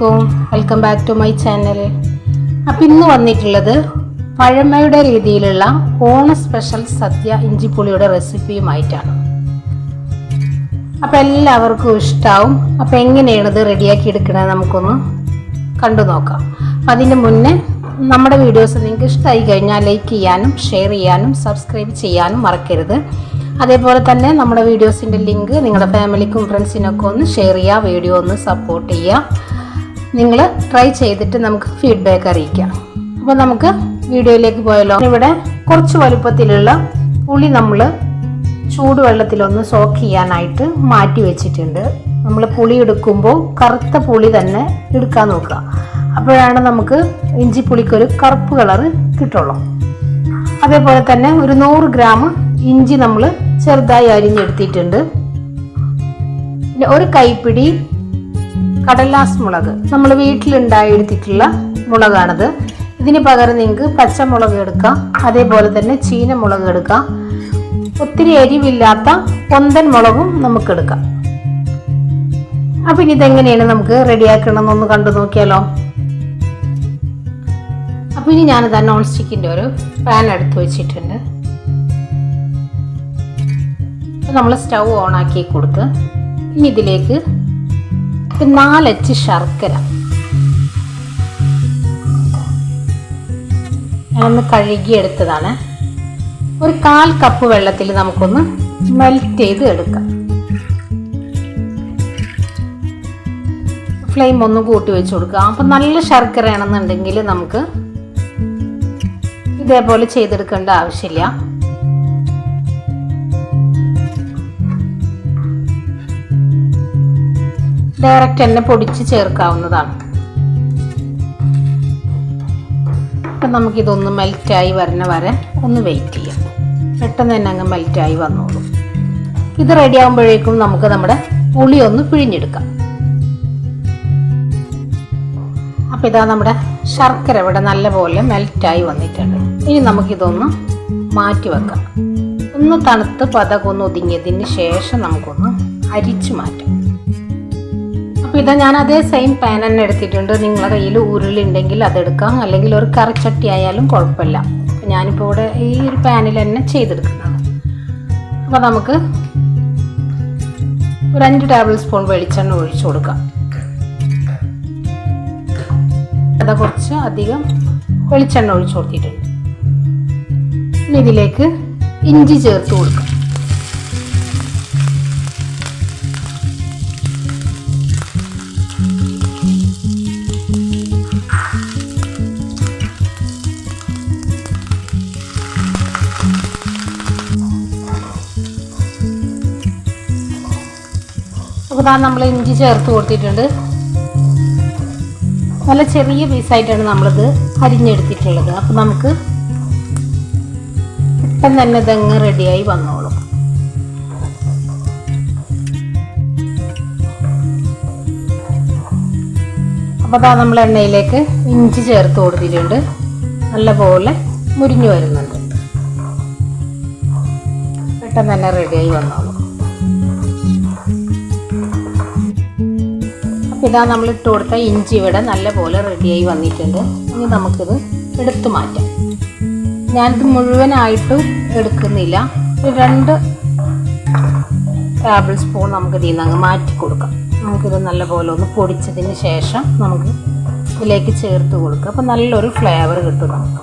അലൈക്കും welcome back to my channel appam ഇന്ന് വന്നിട്ടുള്ളത് പഴമയുടെ രീതിയിലുള്ള ഓണ സ്പെഷ്യൽ സദ്യ ഇഞ്ചിപ്പുളിയുടെ റെസിപ്പിയുമായിട്ടാണ് അപ്പം എല്ലാവർക്കും ഇഷ്ടാവും. അപ്പം എങ്ങനെയാണ് ഇത് റെഡിയാക്കി എടുക്കണത് നമുക്കൊന്ന് കണ്ടു നോക്കാം. അപ്പം അതിന് മുന്നേ നമ്മുടെ വീഡിയോസ് നിങ്ങൾക്ക് ഇഷ്ടമായി കഴിഞ്ഞാൽ ലൈക്ക് ചെയ്യാനും ഷെയർ ചെയ്യാനും സബ്സ്ക്രൈബ് ചെയ്യാനും മറക്കരുത്. അതേപോലെ തന്നെ നമ്മുടെ വീഡിയോസിന്റെ ലിങ്ക് നിങ്ങളുടെ ഫാമിലിക്കും ഫ്രണ്ട്സിനൊക്കെ ഒന്ന് ഷെയർ ചെയ്യുക വീഡിയോ ഒന്ന് സപ്പോർട്ട് ചെയ്യുക. നിങ്ങൾ ട്രൈ ചെയ്തിട്ട് നമുക്ക് ഫീഡ്ബാക്ക് അറിയിക്കാം. അപ്പോൾ നമുക്ക് വീഡിയോയിലേക്ക് പോയാലോ. ഇവിടെ കുറച്ച് വലുപ്പത്തിലുള്ള പുളി നമ്മൾ ചൂടുവെള്ളത്തിലൊന്ന് സോക്ക് ചെയ്യാനായിട്ട് മാറ്റി വെച്ചിട്ടുണ്ട്. നമ്മൾ പുളി എടുക്കുമ്പോൾ കറുത്ത പുളി തന്നെ എടുക്കാൻ നോക്കുക. അപ്പോഴാണ് നമുക്ക് ഇഞ്ചി ഇഞ്ചിപ്പുളിക്കൊരു കറുപ്പ് കളറ് കിട്ടുള്ളൂ. അതേപോലെ തന്നെ ഒരു നൂറ് ഗ്രാം ഇഞ്ചി നമ്മൾ ചെറുതായി അരിഞ്ഞെടുത്തിട്ടുണ്ട്. ഒരു കൈപ്പിടി കടലാസ് മുളക്. നമ്മൾ വീട്ടിലുണ്ടായെടുത്തിട്ടുള്ള മുളകാണത്. ഇതിന് പകരം നിങ്ങൾക്ക് പച്ചമുളക് എടുക്കാം. അതേപോലെ തന്നെ ചീന മുളക് എടുക്കാം. ഒത്തിരി എരിവില്ലാത്ത പൊന്തൻ മുളകും നമുക്ക് എടുക്കാം. അപ്പം ഇനി ഇതെങ്ങനെയാണ് നമുക്ക് റെഡിയാക്കണമെന്നൊന്ന് കണ്ടു നോക്കിയാലോ? അപ്പോൾ ഇനി ഞാനിതാ നോൺ സ്റ്റിക്കിന്റെ ഒരു പാൻ എടുത്ത് വെച്ചിട്ടുണ്ട്. നമ്മൾ സ്റ്റൗ ഓൺ ആക്കി കൊടുത്ത് ഇനി ഇതിലേക്ക് ഒരു നാലച്ച് ശർക്കര. ഞാനൊന്ന് കഴുകിയെടുത്തതാണ്. ഒരു കാൽ കപ്പ് വെള്ളത്തിൽ നമുക്കൊന്ന് മെൽറ്റ് ചെയ്ത് എടുക്കാം. ഫ്ലെയിം ഒന്ന് കൂട്ടി വെച്ച് കൊടുക്കുക. അപ്പം നല്ല ശർക്കര ആണെന്നുണ്ടെങ്കിൽ നമുക്ക് ഇതേപോലെ ചെയ്തെടുക്കേണ്ട ആവശ്യമില്ല. ഡയറക്റ്റ് തന്നെ പൊടിച്ച് ചേർക്കാവുന്നതാണ്. അപ്പം നമുക്കിതൊന്ന് മെൽറ്റായി വരണ വരെ ഒന്ന് വെയിറ്റ് ചെയ്യാം. പെട്ടെന്ന് തന്നെ അങ്ങ് മെൽറ്റായി വന്നോളൂ. ഇത് റെഡി ആകുമ്പോഴേക്കും നമുക്ക് നമ്മുടെ പുളി ഒന്ന് പിഴിഞ്ഞെടുക്കാം. അപ്പം ഇതാ നമ്മുടെ ശർക്കര ഇവിടെ നല്ലപോലെ മെൽറ്റായി വന്നിട്ടുണ്ട്. ഇനി നമുക്കിതൊന്ന് മാറ്റി വെക്കാം. ഒന്ന് തണുത്ത് പതകൊന്ന് ഒതുങ്ങിയതിന് ശേഷം നമുക്കൊന്ന് അരിച്ചു മാറ്റാം. അപ്പോൾ ഇതാ ഞാൻ അതേ സെയിം പാൻ തന്നെ എടുത്തിട്ടുണ്ട്. നിങ്ങളുടെ കയ്യിൽ ഉരുളുണ്ടെങ്കിൽ അതെടുക്കാം. അല്ലെങ്കിൽ ഒരു കറിച്ചട്ടി ആയാലും കുഴപ്പമില്ല. അപ്പം ഞാനിപ്പോൾ ഇവിടെ ഈ ഒരു പാനിൽ തന്നെ ചെയ്തെടുക്കുന്നതാണ്. അപ്പോൾ നമുക്ക് ഒരു അഞ്ച് ടേബിൾ സ്പൂൺ വെളിച്ചെണ്ണ ഒഴിച്ചു കൊടുക്കാം. അതാ കുറച്ച് അധികം വെളിച്ചെണ്ണ ഒഴിച്ചു കൊടുത്തിട്ടുണ്ട്. ഇതിലേക്ക് ഇഞ്ചി ചേർത്ത് കൊടുക്കാം. അപ്പോൾ ഇതാ നമ്മൾ ഇഞ്ചി ചേർത്ത് കൊടുത്തിട്ടുണ്ട്. നല്ല ചെറിയ പീസായിട്ടാണ് നമ്മളിത് അരിഞ്ഞെടുത്തിട്ടുള്ളത്. അപ്പോൾ നമുക്ക് പെട്ടെന്ന് തന്നെ ഇതങ്ങ് റെഡിയായി വന്നോളും. അപ്പോൾ അതാ നമ്മൾ എണ്ണയിലേക്ക് ഇഞ്ചി ചേർത്ത് കൊടുത്തിട്ടുണ്ട്. നല്ലപോലെ മുരിഞ്ഞു വരുന്നുണ്ട്. പെട്ടെന്ന് തന്നെ റെഡിയായി വന്നോളും. ഇതാ നമ്മൾ ഇട്ട് കൊടുത്ത ഇഞ്ചി ഇവിടെ നല്ലപോലെ റെഡിയായി വന്നിട്ടുണ്ട്. ഇനി നമുക്കിത് എടുത്തു മാറ്റാം. ഞാനിത് മുഴുവനായിട്ടും എടുക്കുന്നില്ല. രണ്ട് ടേബിൾ സ്പൂൺ നമുക്ക് ഇതിൽ നിന്ന് അങ്ങ് മാറ്റി കൊടുക്കാം. നമുക്കിത് നല്ലപോലെ ഒന്ന് പൊടിച്ചതിന് ശേഷം നമുക്ക് ഇതിലേക്ക് ചേർത്ത് കൊടുക്കുക അപ്പോൾ നല്ലൊരു ഫ്ലേവർ കിട്ടും നമുക്ക്.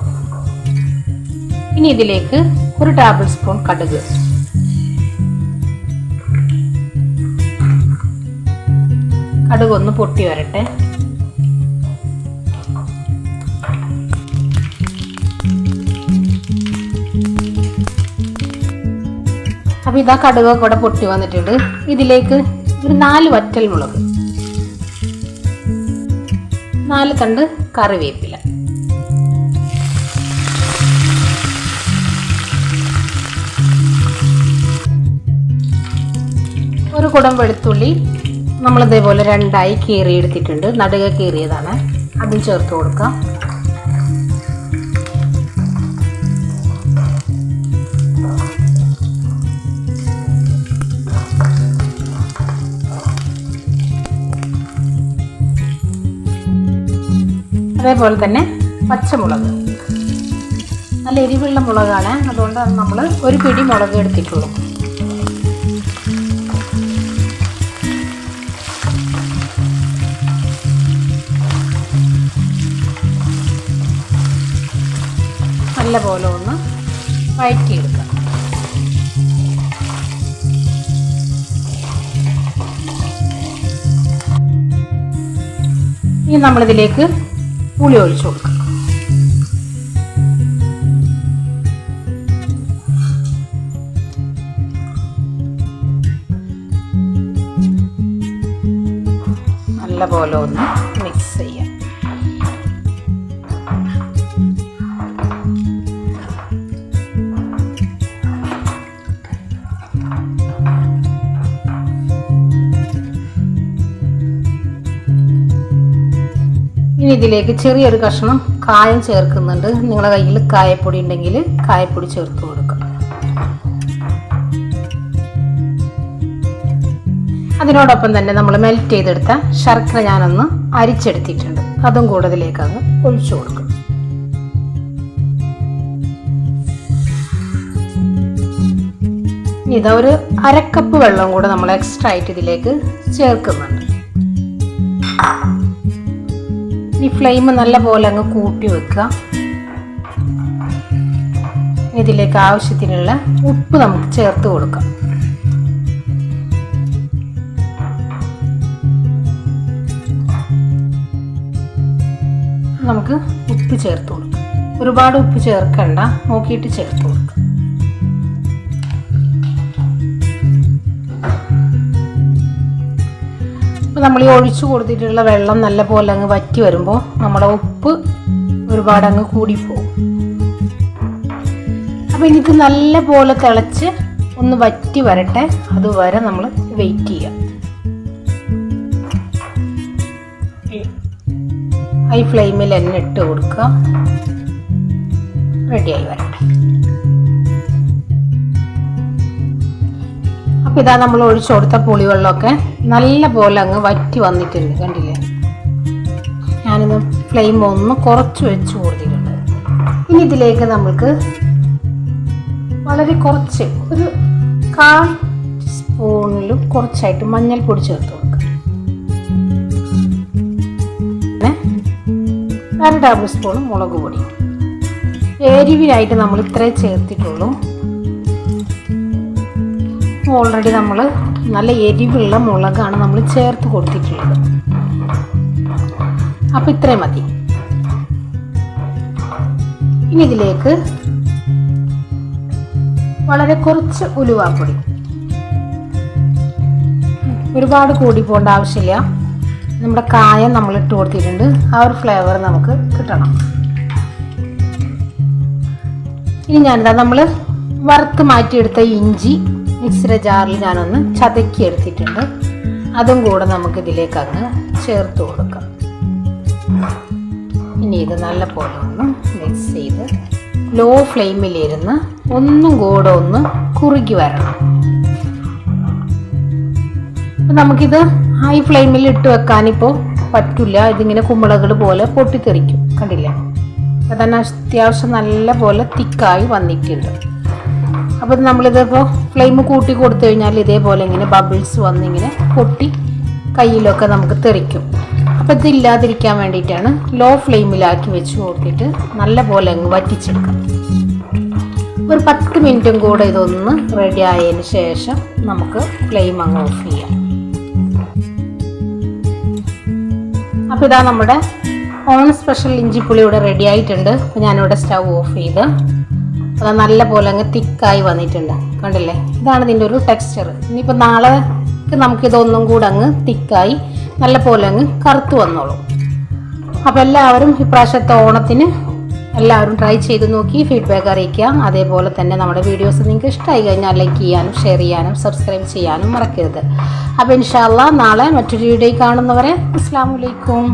ഇനി ഇതിലേക്ക് ഒരു ടേബിൾ സ്പൂൺ കടുക്. കടുക് ഒന്ന് പൊട്ടി വരട്ടെ. അപ്പോൾ ഇതാ കടുകൊക്കെ ഇവിടെ പൊട്ടി വന്നിട്ടുണ്ട്. ഇതിലേക്ക് ഒരു നാല് വറ്റൽ മുളക് നാല് തണ്ട് കറിവേപ്പില. ഒരു കുടം വെളുത്തുള്ളി നമ്മൾ ഇതേപോലെ രണ്ടായി കീറി എടുത്തിട്ടുണ്ട് നടുക കീറിയതാണ്. അതും ചേർത്ത് കൊടുക്കാം. അതേപോലെ തന്നെ പച്ചമുളക്. നല്ല എരിവുള്ള മുളകാണ്. അതുകൊണ്ട് നമ്മൾ ഒരു പിടി മുളക് എടുത്തിട്ടുള്ളൂ. നല്ലപോലെ ഒന്ന് വഴറ്റിയെടുക്കാം. ഇനി നമ്മളിതിലേക്ക് പുളി ഒഴിച്ചു കൊടുക്കുക നല്ല പോലെ ഒന്ന് ഇതിലേക്ക് ചെറിയൊരു കഷ്ണം കായം ചേർക്കുന്നുണ്ട്. നിങ്ങളുടെ കയ്യിൽ കായപ്പൊടി ഉണ്ടെങ്കിൽ കായപ്പൊടി ചേർത്ത് കൊടുക്കാം. അതിനോടൊപ്പം തന്നെ നമ്മൾ മെൽറ്റ് ചെയ്തെടുത്ത ശർക്കര ഞാനൊന്ന് അരിച്ചെടുത്തിട്ടുണ്ട്. അതും കൂടുതലേക്ക് അങ്ങ് ഒഴിച്ചു കൊടുക്കും. ഇനി ഇതാ ഒരു അരക്കപ്പ് വെള്ളം കൂടെ നമ്മൾ എക്സ്ട്രാ ആയിട്ട് ഇതിലേക്ക് ചേർക്കുന്നുണ്ട്. ഈ ഫ്ലെയിം നല്ല പോലെ അങ്ങ് കൂട്ടി വെക്കുക. ഇതിലേക്ക് ആവശ്യത്തിനുള്ള ഉപ്പ് നമുക്ക് ചേർത്ത് കൊടുക്കാം. നമുക്ക് ഉപ്പ് ചേർത്ത് കൊടുക്കാം. ഒരുപാട് ഉപ്പ് ചേർക്കണ്ട നോക്കിയിട്ട് ചേർത്ത് കൊടുക്കാം. നമ്മൾ ഈ ഒഴിച്ചു കൊടുത്തിട്ടുള്ള വെള്ളം നല്ല പോലെ അങ്ങ് വറ്റി വരുമ്പോൾ നമ്മുടെ ഉപ്പ് ഒരുപാട് അങ്ങ് കൂടിപ്പോകും അപ്പോൾ എനിക്ക് നല്ല പോലെ തിളച്ച് ഒന്ന് വറ്റി വരട്ടെ. അതുവരെ നമ്മൾ വെയിറ്റ് ചെയ്യാം. ഹൈ ഫ്ലെയിമിൽ എണ്ണ ഇട്ട് കൊടുക്കുക. റെഡിയായി വരട്ടെ. അപ്പോൾ ഇതാ നമ്മൾ ഒഴിച്ചു കൊടുത്ത പുളിവെള്ളമൊക്കെ നല്ല പോലെ അങ്ങ് വറ്റി വന്നിട്ടുണ്ട് കണ്ടില്ലേ? ഞാനിന്ന് ഫ്ലെയിം ഒന്ന് കുറച്ച് വെച്ച് കൊടുത്തിട്ടുണ്ട്. ഇനി ഇതിലേക്ക് നമ്മൾക്ക് വളരെ കുറച്ച് ഒരു കാൽ സ്പൂണിലും കുറച്ചായിട്ട് മഞ്ഞൾ പൊടി ചേർത്ത് കൊടുക്കാം. പിന്നെ അര ടേബിൾ സ്പൂൺ മുളക് പൊടി. എരിവിനായിട്ട് നമ്മൾ ഇത്രേ ചേർത്തിട്ടുള്ളൂ. ഓൾറെഡി നമ്മൾ നല്ല എരിവുള്ള മുളകാണ് നമ്മൾ ചേർത്ത് കൊടുത്തിട്ടുള്ളത്. അപ്പം ഇത്രയും മതി. ഇനി ഇതിലേക്ക് വളരെ കുറച്ച് ഉലുവാപ്പൊടി. ഒരുപാട് കൂടി പോകേണ്ട ആവശ്യമില്ല. നമ്മുടെ കായം നമ്മൾ ഇട്ട് കൊടുത്തിട്ടുണ്ട്. ആ ഒരു ഫ്ലേവർ നമുക്ക് കിട്ടണം. ഇനി ഞാനിതാ നമ്മൾ വറുത്ത് മാറ്റിയെടുത്ത ഇഞ്ചി മിക്സിയുടെ ജാറിൽ ഞാനൊന്ന് ചതക്കി എടുത്തിട്ടുണ്ട്. അതും കൂടെ നമുക്ക് ഇതിലേക്ക് അങ്ങ് ചേർത്ത് കൊടുക്കാം. ഇനി ഇത് നല്ല പോലെ ഒന്ന് മിക്സ് ചെയ്ത് ലോ ഫ്ലെയിമിലിരുന്ന് ഒന്നും കൂടെ ഒന്ന് കുറുകി വരണം. നമുക്കിത് ഹൈ ഫ്ലെയിമിൽ ഇട്ട് വെക്കാനിപ്പോൾ പറ്റില്ല ഇതിങ്ങനെ കുമ്പളകൾ പോലെ പൊട്ടിത്തെറിക്കും. കണ്ടില്ല? അപ്പം തന്നെ അത്യാവശ്യം നല്ല പോലെ തിക്കായി വന്നിട്ടുണ്ട്. അപ്പം നമ്മളിതിപ്പോൾ ഫ്ലെയിം കൂട്ടി കൊടുത്തു കഴിഞ്ഞാൽ ഇതേപോലെ ഇങ്ങനെ ബബിൾസ് വന്നിങ്ങനെ പൊട്ടി കയ്യിലൊക്കെ നമുക്ക് തെറിക്കും. അപ്പം ഇതില്ലാതിരിക്കാൻ വേണ്ടിയിട്ടാണ് ലോ ഫ്ലെയിമിലാക്കി വെച്ച് നോക്കിയിട്ട് നല്ല പോലെ അങ്ങ് വറ്റിച്ചെടുക്കാം. ഒരു പത്ത് മിനിറ്റും കൂടെ ഇതൊന്ന് റെഡി ആയതിന് ശേഷം നമുക്ക് ഫ്ലെയിം അങ്ങ് ഓഫ് ചെയ്യാം. അപ്പോൾ ഇതാ നമ്മുടെ ഓൺ സ്പെഷ്യൽ ഇഞ്ചിപ്പുളി ഇവിടെ റെഡി ആയിട്ടുണ്ട്. അപ്പോൾ ഞാനിവിടെ സ്റ്റൗ ഓഫ് ചെയ്ത് അത് നല്ല പോലെ അങ്ങ് തിക്കായി വന്നിട്ടുണ്ട്. കണ്ടില്ലേ? ഇതാണ് ഇതിന്റെ ഒരു ടെക്സ്ചർ ഇനിയിപ്പോൾ നാളെ നമുക്കിതൊന്നും കൂടെ അങ്ങ് തിക്കായി നല്ല പോലെ അങ്ങ് കറുത്ത് വന്നോളും. അപ്പോൾ എല്ലാവരും ഇപ്രാവശ്യത്തെ ഓണത്തിന് എല്ലാവരും ട്രൈ ചെയ്ത് നോക്കി ഫീഡ്ബാക്ക് അറിയിക്കാം അതേപോലെ തന്നെ നമ്മുടെ വീഡിയോസ് നിങ്ങൾക്ക് ഇഷ്ടമായി കഴിഞ്ഞാൽ ലൈക്ക് ചെയ്യാനും ഷെയർ ചെയ്യാനും സബ്സ്ക്രൈബ് ചെയ്യാനും മറക്കരുത്. അപ്പോൾ ഇൻഷാല്ല നാളെ മറ്റൊരു വീഡിയോ കാണുന്നവരെ അസ്സാം വലൈക്കും